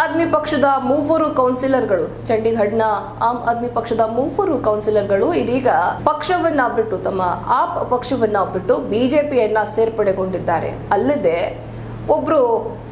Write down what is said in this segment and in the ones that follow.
ಆದ್ಮಿ ಪಕ್ಷದ ಮೂವರು ಕೌನ್ಸಿಲರ್ಗಳು ಚಂಡೀಗಢನ ಆಮ್ ಆದ್ಮಿ ಪಕ್ಷದ ಮೂವರು ಕೌನ್ಸಿಲರ್ಗಳು ಇದೀಗ ಪಕ್ಷವನ್ನ ಬಿಟ್ಟು ತಮ್ಮ ಆಪ್ ಪಕ್ಷವನ್ನ ಬಿಟ್ಟು ಬಿಜೆಪಿಯನ್ನ ಸೇರ್ಪಡೆಗೊಂಡಿದ್ದಾರೆ. ಅಲ್ಲದೆ ಒಬ್ರು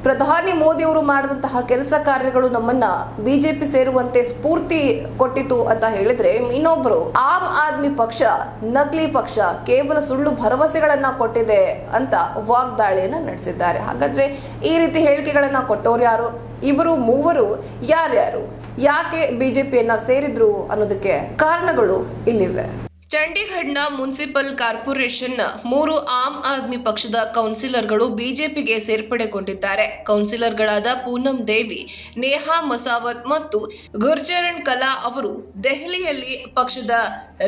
ಪ್ರಧಾನಿ ಮೋದಿ ಅವರು ಮಾಡಿದಂತಹ ಕೆಲಸ ಕಾರ್ಯಗಳು ನಮ್ಮನ್ನ ಬಿಜೆಪಿ ಸೇರುವಂತೆ ಸ್ಫೂರ್ತಿ ಕೊಟ್ಟಿತು ಅಂತ ಹೇಳಿದ್ರೆ ಇನ್ನೊಬ್ರು ಆಮ್ ಆದ್ಮಿ ಪಕ್ಷ, ನಕಲಿ ಪಕ್ಷ ಕೇವಲ ಸುಳ್ಳು ಭರವಸೆಗಳನ್ನ ಕೊಟ್ಟಿದೆ ಅಂತ ವಾಗ್ದಾಳಿಯನ್ನ ನಡೆಸಿದ್ದಾರೆ. ಹಾಗಾದ್ರೆ ಈ ರೀತಿ ಹೇಳಿಕೆಗಳನ್ನ ಕೊಟ್ಟವ್ರು ಯಾರು? ಇವರು ಮೂವರು ಯಾರ್ಯಾರು? ಯಾಕೆ ಬಿಜೆಪಿಯನ್ನ ಸೇರಿದ್ರು ಅನ್ನೋದಕ್ಕೆ ಕಾರಣಗಳು ಇಲ್ಲಿವೆ. ಚಂಡೀಗಢನ ಮುನ್ಸಿಪಲ್ ಕಾರ್ಪೊರೇಷನ್ನ ಮೂರು ಆಮ್ ಆದ್ಮಿ ಪಕ್ಷದ ಕೌನ್ಸಿಲರ್ಗಳು ಬಿಜೆಪಿಗೆ ಸೇರ್ಪಡೆಗೊಂಡಿದ್ದಾರೆ. ಕೌನ್ಸಿಲರ್ಗಳಾದ ಪೂನಂ ದೇವಿ, ನೇಹಾ ಮಸಾವತ್ ಮತ್ತು ಗುರ್ಜರಣ್ ಕಲಾ ಅವರು ದೆಹಲಿಯಲ್ಲಿ ಪಕ್ಷದ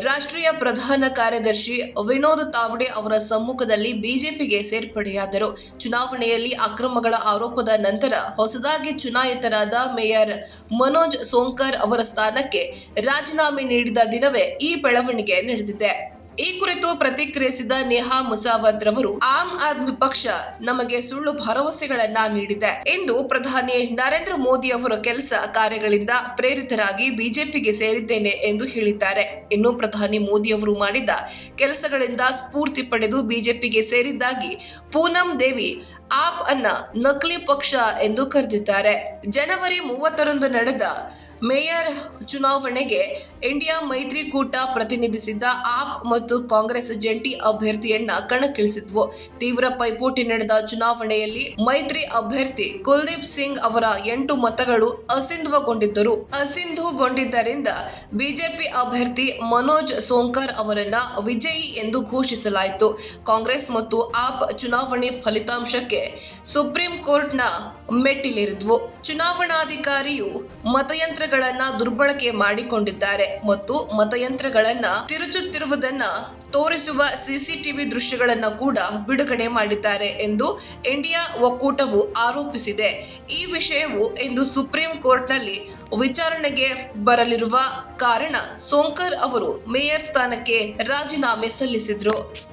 ರಾಷ್ಟ್ರೀಯ ಪ್ರಧಾನ ಕಾರ್ಯದರ್ಶಿ ವಿನೋದ್ ತಾವಡೆ ಅವರ ಸಮ್ಮುಖದಲ್ಲಿ ಬಿಜೆಪಿಗೆ ಸೇರ್ಪಡೆಯಾದರು. ಚುನಾವಣೆಯಲ್ಲಿ ಅಕ್ರಮಗಳ ಆರೋಪದ ನಂತರ ಹೊಸದಾಗಿ ಚುನಾಯಿತರಾದ ಮೇಯರ್ ಮನೋಜ್ ಸೋಂಕರ್ ಅವರ ಸ್ಥಾನಕ್ಕೆ ರಾಜೀನಾಮೆ ನೀಡಿದ ದಿನವೇ ಈ ಬೆಳವಣಿಗೆ ನಡೆದಿದೆ. ಈ ಕುರಿತು ಪ್ರತಿಕ್ರಿಯಿಸಿದ ನೇಹಾ ಮುಸಾವತ್ ರವರು, ಆಮ್ ಆದ್ಮಿ ಪಕ್ಷ ನಮಗೆ ಸುಳ್ಳು ಭರವಸೆಗಳನ್ನ ನೀಡಿದೆ. ಎಂದು ಪ್ರಧಾನಿ ನರೇಂದ್ರ ಮೋದಿ ಅವರ ಕೆಲಸ ಕಾರ್ಯಗಳಿಂದ ಪ್ರೇರಿತರಾಗಿ ಬಿಜೆಪಿಗೆ ಸೇರಿದ್ದೇನೆ ಎಂದು ಹೇಳಿದ್ದಾರೆ. ಇನ್ನು ಪ್ರಧಾನಿ ಮೋದಿ ಅವರು ಮಾಡಿದ ಕೆಲಸಗಳಿಂದ ಸ್ಫೂರ್ತಿ ಪಡೆದು ಬಿಜೆಪಿಗೆ ಸೇರಿದ್ದಾಗಿ ಪೂನಂ ದೇವಿ ಆಪ್ ಅನ್ನ ನಕಲಿ ಪಕ್ಷ ಎಂದು ಕರೆದಿದ್ದಾರೆ. ಜನವರಿ ಮೂವತ್ತರಂದು ನಡೆದ ಮೇಯರ್ ಚುನಾವಣೆಗೆ ಇಂಡಿಯಾ ಮೈತ್ರಿಕೂಟ ಪ್ರತಿನಿಧಿಸಿದ್ದ ಆಪ್ ಮತ್ತು ಕಾಂಗ್ರೆಸ್ ಜಂಟಿ ಅಭ್ಯರ್ಥಿಯನ್ನ ಕಣಕ್ಕಿಳಿಸಿದ್ವು. ತೀವ್ರ ಪೈಪೋಟಿ ನಡೆದ ಚುನಾವಣೆಯಲ್ಲಿ ಮೈತ್ರಿ ಅಭ್ಯರ್ಥಿ ಕುಲ್ದೀಪ್ ಸಿಂಗ್ ಅವರ ಎಂಟು ಮತಗಳು ಅಸಿಂಧುವಗೊಂಡಿದ್ದರು ಅಸಿಂಧುಗೊಂಡಿದ್ದರಿಂದ ಬಿಜೆಪಿ ಅಭ್ಯರ್ಥಿ ಮನೋಜ್ ಸೋಂಕರ್ ಅವರನ್ನ ವಿಜಯಿ ಎಂದು ಘೋಷಿಸಲಾಯಿತು. ಕಾಂಗ್ರೆಸ್ ಮತ್ತು ಆಪ್ ಚುನಾವಣೆ ಫಲಿತಾಂಶಕ್ಕೆ ಸುಪ್ರೀಂ ಕೋರ್ಟ್ನ ಮೆಟ್ಟಿಲೇರಿದ್ವು. ಚುನಾವಣಾಧಿಕಾರಿಯು ಮತಯಂತ್ರಗಳನ್ನ ದುರ್ಬಳಕೆ ಮಾಡಿಕೊಂಡಿದ್ದಾರೆ ಮತ್ತು ಮತಯಂತ್ರಗಳನ್ನ ತಿರುಚುತ್ತಿರುವುದನ್ನ ತೋರಿಸುವ ಸಿಸಿಟಿವಿ ದೃಶ್ಯಗಳನ್ನ ಕೂಡ ಬಿಡುಗಡೆ ಮಾಡಿದ್ದಾರೆ ಎಂದು ಇಂಡಿಯಾ ಒಕ್ಕೂಟವು ಆರೋಪಿಸಿದೆ. ಈ ವಿಷಯವು ಇಂದು ಸುಪ್ರೀಂ ಕೋರ್ಟ್ನಲ್ಲಿ ವಿಚಾರಣೆಗೆ ಬರಲಿರುವ ಕಾರಣ ಸೋಂಕರ್ ಅವರು ಮೇಯರ್ ಸ್ಥಾನಕ್ಕೆ ರಾಜೀನಾಮೆ ಸಲ್ಲಿಸಿದ್ರು.